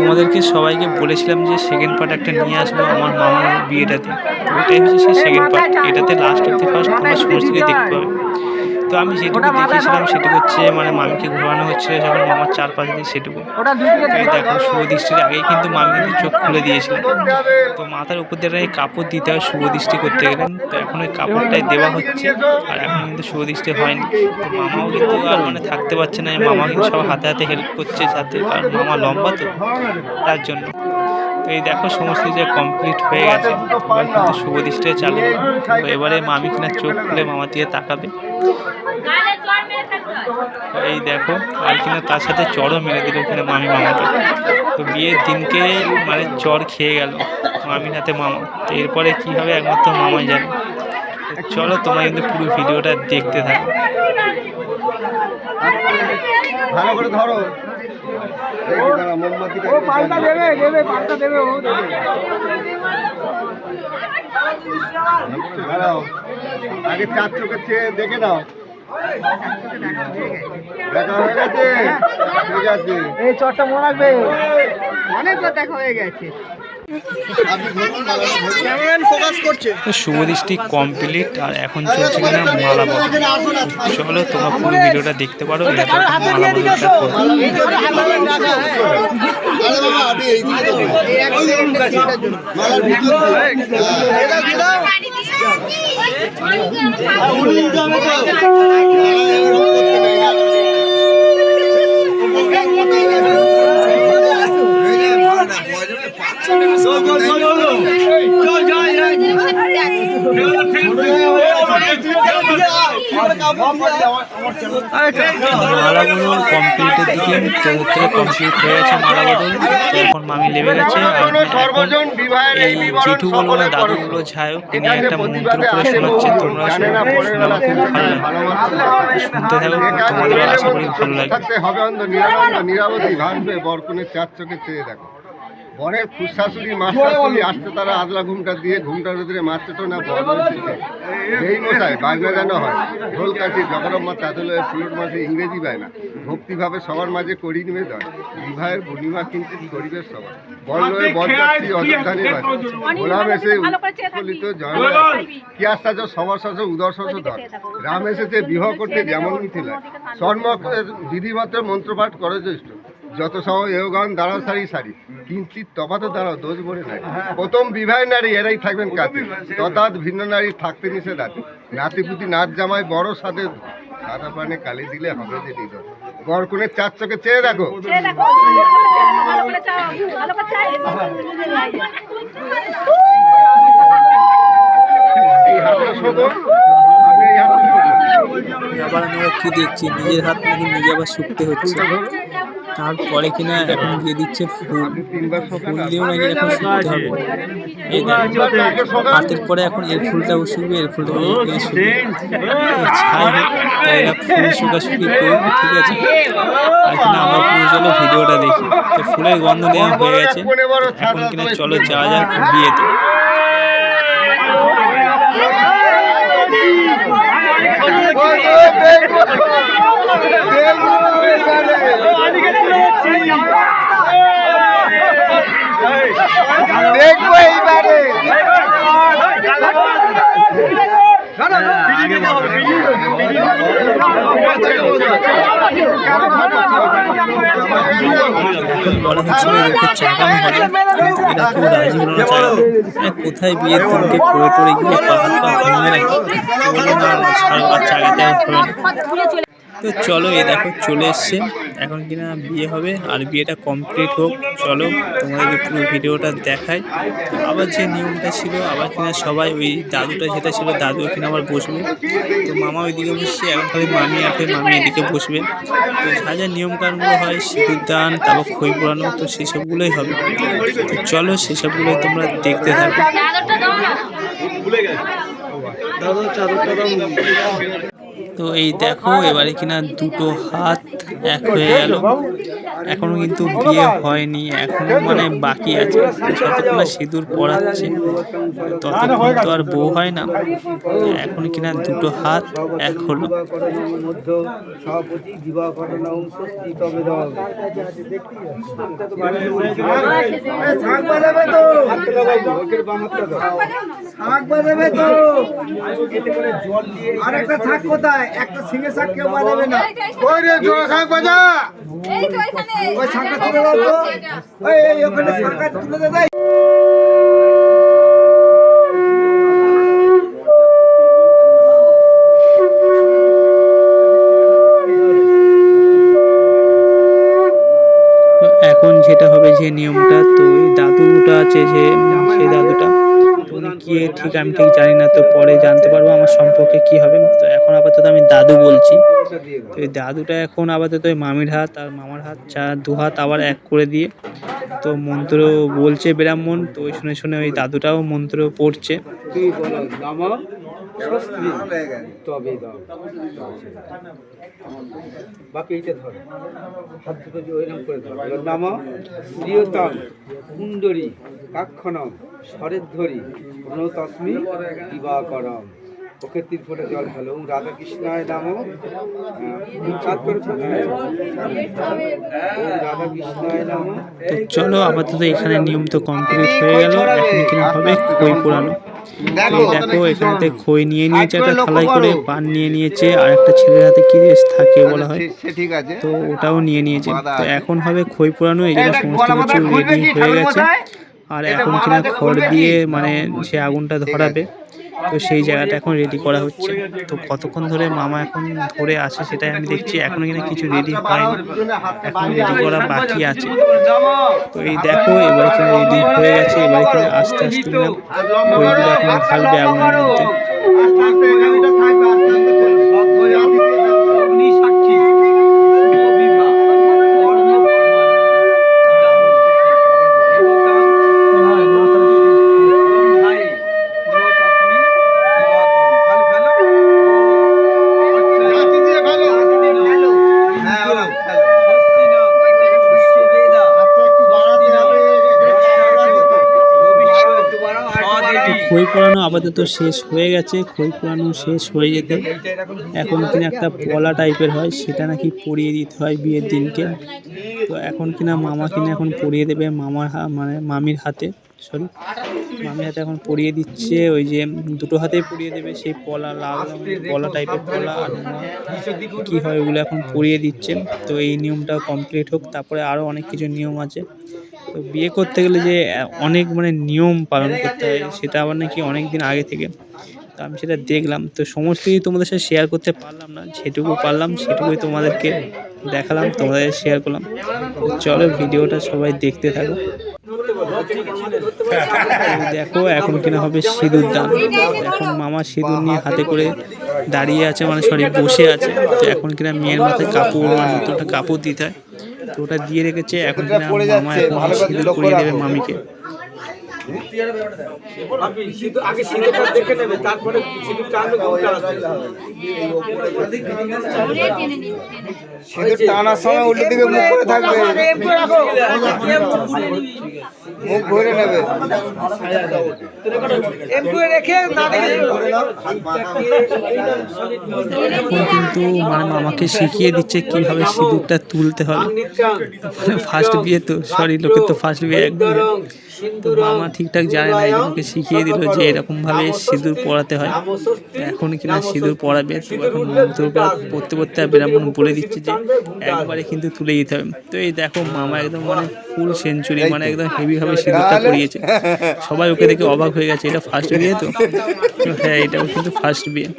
তোমাদেরকে সবাইকে বলেছিলাম যে সেকেন্ড পার্ট একটা নিয়ে আসব আমার মামার বিয়েটাতে। ওটাই হচ্ছে সেই সেকেন্ড পার্ট এটাতে লাস্ট অব্দি ফার্স্ট তোমরা সমস্ত দেখতে পাবে। তো আমি যেটুকু দেখিয়েছিলাম সেটুকু হচ্ছে মানে মামিকে ঘোরানো হচ্ছে যখন মামার চার পাঁচ দিন সেটুকু এই দেখো। শুভ দৃষ্টির আগেই কিন্তু মামি কিন্তু চোখ খুলে দিয়েছিলেন তো মাথার উপর দিয়ে একটা এই কাপড় দিতে হয় শুভ দৃষ্টি করতে গেলেন তো এখন ওই কাপড়টাই দেওয়া হচ্ছে আর এখন কিন্তু শুভ দৃষ্টি হয়নি। তো মামাও কিন্তু আর মানে থাকতে পারছে না মামা কিন্তু সব হাতে হাতে হেল্প করছে যাতে কারণ মামা লম্বা তো তার জন্য। তো এই দেখো সমস্ত যে কমপ্লিট হয়ে গেছে। এবার কিন্তু শুভ দৃষ্টি চালু তো এবারে মামি কিনা চোখ খুলে মামার দিকে তাকাবে। এই দেখো, আর কিনা তার সাথে চড়ও মেরে দিল ওখানে মামি মামাকে। তো বিয়ের দিনকে মানে চড় খেয়ে গেল মামির হাতে মামা। তো এরপরে কী হবে একমাত্র মামাই জানে। চলো তোমরা কিন্তু পুরো ভিডিওটা দেখতে থাকো। ভালো করে ধরো। ও পাল্টা দেবে পাল্টা দেবে ও আগে চার চোখে দেখে নাও দেখা হয়ে গেছে এই চটটা মনে রাখবে? অনেক দেখা হয়ে গেছে। আপনি ধরুন মালাটা ধরুন। ক্যামেরাম্যান ফোকাস করছে তো শুভ দৃষ্টি কমপ্লিট আর এখন চলছে কিনা মালা বদল চলো তোমরা পুরো ভিডিওটা দেখতে পারো এটা মালা বদলটা করব আরে বাবা আপনি এই দিকে ধরুন। মালার ভিতর মালা বদল কমপ্লিট হয়ে গেছে মালা বদল এখন এই জেঠু বলো না দাদু পরশ। বলো যাই হোক তিনি একটা মন্ত্র করে আসে তোমরা শুনে ভালো শুনতে থাকো ভালো লাগবে হবে বরকুনের চার চোখে চেয়ে দেখো বরের ফুসাশুড়ি মাস্টারশুড়ি আসতে তারা আদলা ঘুমটা দিয়ে ঘুমটার ভিতরে মারতে না এই মশাই বাজনা যেন হয়। ঢোল কাঠি জগরম্মা তাদলে ফুলের মাঝে ইংরেজি পায় না। ভক্তিভাবে সবার মাঝে করি নিবে দয় বিবাহের পূর্ণিমা কিন্তু গরিবের সবার। বর্ণয়ে বরযাত্রী অযোধ্যানি বাজে গোলাম এসে উৎফুল্লিত জয় কি আশ্চর্য সবার সাথে উদর্শস ধর রাম এসেছে বিবাহ করতে যেমন মিথিলায়। স্বর্ণ বিধিমাত্র মন্ত্রপাঠ করে জ্যেষ্ঠ। যত সময় এও গান দাঁড়াও সারি সারি। কিঞ্চিত তফাতে দাঁড়াও দোষ বলে নাই প্রথম বিবাহের নারী এরাই থাকবেন কাছে তথাৎ ভিন্ন নারী থাকতে নিষেধ আছে নাতিপুতি নাচ জামাই বড় সাথে সাদা পানে কালি দিলে হবে যে হৃদয় বরকুনের চার চোখে চেয়ে দেখো। এই হাতটা শোধো। আপনি হাতটা শোধো। আবার আমরা কি দেখছি? নিজের হাত নাকি নিজে আবার শুকতে হচ্ছে। তারপরে কিনা এখন দিয়ে দিচ্ছে ফুল। ফুল দিয়েও নাকি এখন শুকতে হবে। এই হাতের পরে এখন এর ফুলটাও শুকবে এর ফুলটা শুকবে তাই এরা ফুল শুকাশুকি করবে, ঠিক আছে? আর কিনা আমরা পুরো চলো ভিডিওটা দেখি। তো ফুলের গন্ধ নেওয়া হয়ে গেছে। এখন কিনা চলো যাওয়া যাক বিয়েতে। বলা হচ্ছিল এদেরকে এরা কোথায় বিয়ের তোমাকে করে টড়ে গিয়ে পাহাড় পাহাড় পা ভেঙে আর চাকাতে হবে তো চলো এই দেখো চলে এসছে। এখন কিনা বিয়ে হবে আর বিয়েটা কমপ্লিট হোক। চলো তোমাদেরকে পুরো ভিডিওটা দেখাই। তো আবার যে নিয়মটা ছিল আবার কিনা সবাই ওই দাদুটা যেটা ছিল দাদু কিনা আবার বসবে। তো মামা ওইদিকে বসছে এখন খালি মামি আছে মামি এদিকে বসবে। তো যা যা নিয়মকানুনগুলো হয় সিঁদুর দান তারপর খই পোড়ানো তো সেসবগুলোই হবে। তো চলো সেসবগুলোই তোমরা দেখতে থাকো। তো তো এই দেখো, এবারে কিনা দুটো হাত এক হয়ে গেল। এখনও কিন্তু বিয়ে হয়নি, এখনও মানে বাকি আছে। যতক্ষণ না সিঁদুর পড়াচ্ছে, ততক্ষণ তো আর বউ হয় না। এখন কিনা দুটো হাত এক হলো। সভাপতি দিবাকরণ ষষ্ঠী তবে শাক বাজাবে তো শাক বাজাবে তো আর একটা শাক কোথায়? একটা সিঙে শাক কেউ বাজাবে না। ওই রে জোড়া শাক বাজা এই তো এখানে ওই শাকটা তুলে দাও তো ওই ওখানে শাকটা তুলে দে দেয় এখন যেটা হবে যে নিয়মটা তো দাদুটা আছে যে সেই দাদুটা। কি ঠিক, আমি ঠিক জানি না, তো পরে জানতে পারব আমার সম্পর্কে কি হবে। তো এখন আপাতত আমি দাদু বলছি। তো এই দাদুটা এখন আপাতত ওই মামির হাত আর মামার হাত চা, দু হাত আবার এক করে দিয়ে। তো মন্ত্র বলছে ব্রাহ্মণ, তো ওই শুনে শুনে ওই দাদুটাও মন্ত্র পড়ছে। তবে বাকি এইটা ধর। হাত দুটো ওইরকম করে নাম। প্রিয়তম কুণ্ডরী কাক্ষণম স্বরের ধরি প্রণতস্মি, দিবাকরম। ওকে তিন ফোটা জল ফেলো রাধা কৃষ্ণায় নাম। তো চলো, আপাতত এখানে নিয়ম তো কমপ্লিট হয়ে গেল। এখন কিনা হবে তো এই দেখো এখানেতে খই নিয়ে নিয়েছে একটা থালাই করে পান নিয়ে নিয়েছে আর একটা ছেলের হাতে কি থাকে বলা হয়। ঠিক আছে। তো ওটাও নিয়ে নিয়েছে। তো এখন হবে খই পোড়ানো এই জন্য সমস্ত কিছু রেডি হয়ে গেছে। আর এখন কিনা খড় দিয়ে মানে সে আগুনটা ধরাবে। তো সেই জায়গাটা এখন রেডি করা হচ্ছে। তো কতক্ষণ ধরে মামা এখন ধরে আছে সেটাই আমি দেখছি, এখনও কিনা কিছু রেডি হয়নি। এখন রেডি করা বাকি আছে। তো এই দেখো, এবার এখানে রেডি হয়ে গেছে, এবার এখানে আস্তে আস্তে কিনা খইগুলো এখন ঢালবে আগুনের মধ্যে আপাতত শেষ হয়ে গেছে, খই পোড়ানো শেষ হয়ে যেতে। এখন কিনা একটা পলা টাইপের হয়, সেটা নাকি পরিয়ে দিতে হয় বিয়ের দিনকে। তো এখন কিনা মামা কিনা এখন পরিয়ে দেবে মামার মানে মামির হাতে সরি মামির হাতে এখন পরিয়ে দিচ্ছে, ওই যে দুটো হাতেই পরিয়ে দেবে, সেই পলা লাল পলা টাইপের পলা, আর কি হয় ওগুলো এখন পরিয়ে দিচ্ছে। তো এই নিয়মটা কমপ্লিট হোক, তারপরে আরও অনেক কিছু নিয়ম আছে। তো বিয়ে করতে গেলে যে অনেক মানে নিয়ম পালন করতে হয়, সেটা আবার নাকি অনেক দিন আগে থেকে। তো আমি সেটা দেখলাম। তো সমস্ত কিছু তোমাদের সাথে শেয়ার করতে পারলাম না, যেটুকু পারলাম সেটুকুই তোমাদেরকে দেখালাম, তোমাদের শেয়ার করলাম। চলো ভিডিওটা সবাই দেখতে থাকো। দেখো, এখন কিনা হবে সিঁদুর দান। এখন মামা সিঁদুর নিয়ে হাতে করে দাঁড়িয়ে আছে মানে সরি বসে আছে। তো এখন কিনা মেয়ের মাথায় কাপড় মানে দুটো কাপড় দিতে হয়। তো ওটা দিয়ে রেখেছে এখন মামা এখন সিঁদুর করিয়ে দেবে মামিকে। আগে সিঁদুরটা দেখে নেবে তারপরে সিঁদুর টানবে সিঁদুর টানার সময় উল্টো দিকে মুখ করে থাকবে। মুখ ঘুরে নেবে? রেখে না দেখে এখন কিন্তু মানে মামাকে শিখিয়ে দিচ্ছে কীভাবে সিঁদুরটা তুলতে হবে ফার্স্ট বিয়ে তো সরি লোকের তো ফার্স্ট বিয়ে একদম তো মামা ঠিকঠাক জানে না ওকে শিখিয়ে দিল যে এরকম ভাবে সিঁদুর পড়াতে হয়। এখন কিনা সিঁদুর পড়াবে? তো এখন মন্ত্রটা পড়তে পড়তে ব্রাহ্মণ বলে দিচ্ছে যে একবারে কিন্তু তুলে দিতে হবে। তো এই দেখো, মামা একদম মানে ফুল সেঞ্চুরি মানে একদম হেভিভাবে সিঁদুরটা পড়িয়েছে। সবাই ওকে দেখে অবাক হয়ে গেছে, এটা ফার্স্ট বিয়ে তো? হ্যাঁ এটাও কিন্তু ফার্স্ট বিয়ে।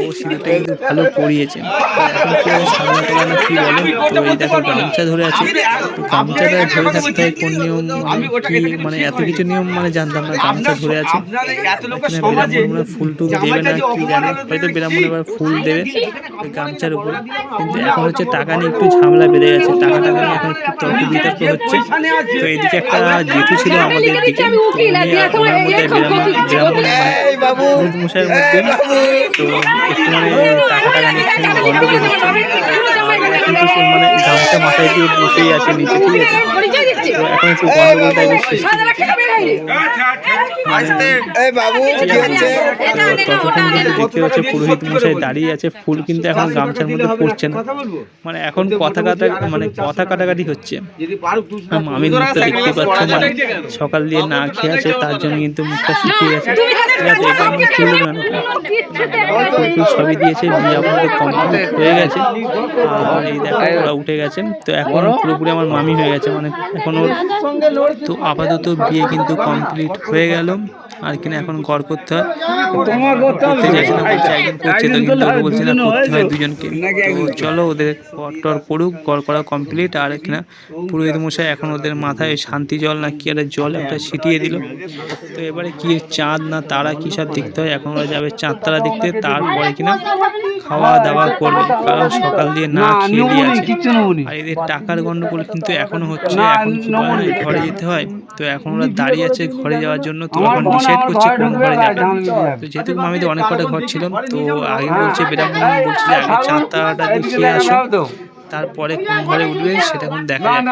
ও সিঁদুরটা কিন্তু ভালো পরিয়েছে তো এখন কি হবে সামনে তোলা না কি বলে তো এই দেখো গামছা ধরে আছে। তো গামছাটা ধরে থাকতে হয় কোন নিয়ম? মানে কি মানে এত কিছু নিয়ম মানে জানতাম না। গামছা ধরে আছে। এখানে বিরামণ মানে ফুল টুল দেবে না কি জানে? হয়তো বিরামণ এবার ফুল দেবে গামছার উপরে। কিন্তু এখন হচ্ছে টাকা নিয়ে একটু ঝামেলা বেড়ে গেছে। টাকা টাকা নিয়ে এখন একটু তর্ক বিতর্ক হচ্ছে। তো এদিকে একটা জেঠু ছিল আমাদের দিকে। ওনার মধ্যে বিরামণ মানে মশাইয়ের মধ্যে। তো একটু মানে টাকা টাকা একটু গন্ডগোল হচ্ছে। কিন্তু মানে গামছা মাথায় দিয়ে বসেই আছে নিচে, ঠিক আছে? তো এখন একটু গন্ডগোল টাইপের সৃষ্টি এই বাবু কি হচ্ছে? ততক্ষণ কিন্তু দেখতে পাচ্ছে পুরোহিত মশাই দাঁড়িয়ে আছে ফুল কিন্তু এখন গামছার মধ্যে পড়ছে না। মানে এখন কথা কাটা মানে কথা কাটাকাটি হচ্ছে। মুখটা দেখতে পাচ্ছ মানে সকাল দিয়ে না খেয়ে আছে তার জন্য কিন্তু মুখটা শুকিয়ে গেছে সবই দিয়েছে বিয়ে আমাদের কমপ্লিট হয়ে গেছে। আর এই দেখো ওরা উঠে গেছে তো এখন পুরোপুরি আমার মামি হয়ে গেছে মানে এখন ওর তো আপাতত বিয়ে কিন্তু কমপ্লিট হয়ে গেল। আর কিনা এখন ঘর করতে হয়। করতে যাচ্ছে না বলছে, একজন করছে তো কিন্তু বলছে না করতে হয় দুজনকে। তো চলো ওদের টর করুক ঘর করা কমপ্লিট। আর কিনা পুরোহিত মশাই এখন ওদের মাথায় শান্তি জল না কি একটা জল একটা ছিটিয়ে দিল। তো এবারে কি চাঁদ না তারা কি সব দেখতে হয়? এখন ওরা যাবে চাঁদ তারা দেখতে, তারপরে কিনা খাওয়া দাওয়া করবে কারণ সকাল দিয়ে না খেয়ে দিয়ে আছে আর এদের টাকার গন্ডগোল কিন্তু এখনও হচ্ছে এখন কি বলে ঘরে যেতে হয় তো এখন ওরা দাঁড়িয়ে আছে ঘরে যাওয়ার জন্য তো এখন ডিসাইড করছে কোন ঘরে যাবে তো যেহেতু মামিদের অনেক কটা ঘর ছিল তো আগে বলছে বেরাম বলছে যে আগে চাঁদটাটা দেখিয়ে আসো তারপরে কোন ঘরে উঠবে সেটা এখন দেখা যাবে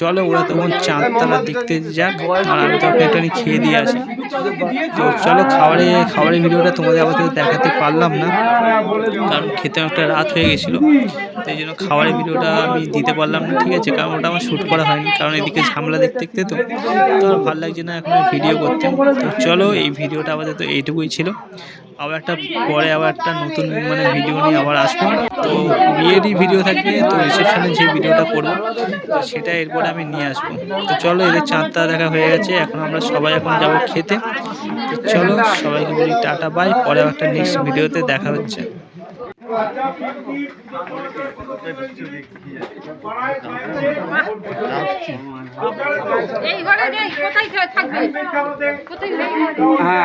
চলো ওরা তখন চাঁদতলা দেখতে যাক আর আমি তখন একটুখানি খেয়ে দিয়ে আসি। তো চলো খাবারে, খাবারের ভিডিওটা তোমাদের আপাতত দেখাতে পারলাম না, কারণ খেতে একটা রাত হয়ে গেছিল। তো এই জন্য খাবারের ভিডিওটা আমি দিতে পারলাম না, ঠিক আছে, কারণ ওটা আমার শ্যুট করা হয়নি, কারণ এদিকে ঝামেলা দেখতে দেখতে তো তো ভালো লাগছে না এখন ভিডিও করতে। তো চলো এই ভিডিওটা আপাতত এইটুকুই ছিল। আবার একটা পরে আবার একটা নতুন মানে ভিডিও নিয়ে আবার আসব। তো বিয়েরই ভিডিও থাকবে, তো রিসেপশনের যে ভিডিওটা করব, তো সেটা এরপরে আমি নিয়ে আসব। তো চলো এদের চাঁদটা দেখা হয়ে গেছে। এখন আমরা সবাই এখন যাব খেতে। তো চলো সবাইকে বলি টাটা বাই। পরে একটা নেক্সট ভিডিওতে দেখা হচ্ছে। এই ঘরে কোথায় থাকবে? কোথায় হ্যাঁ।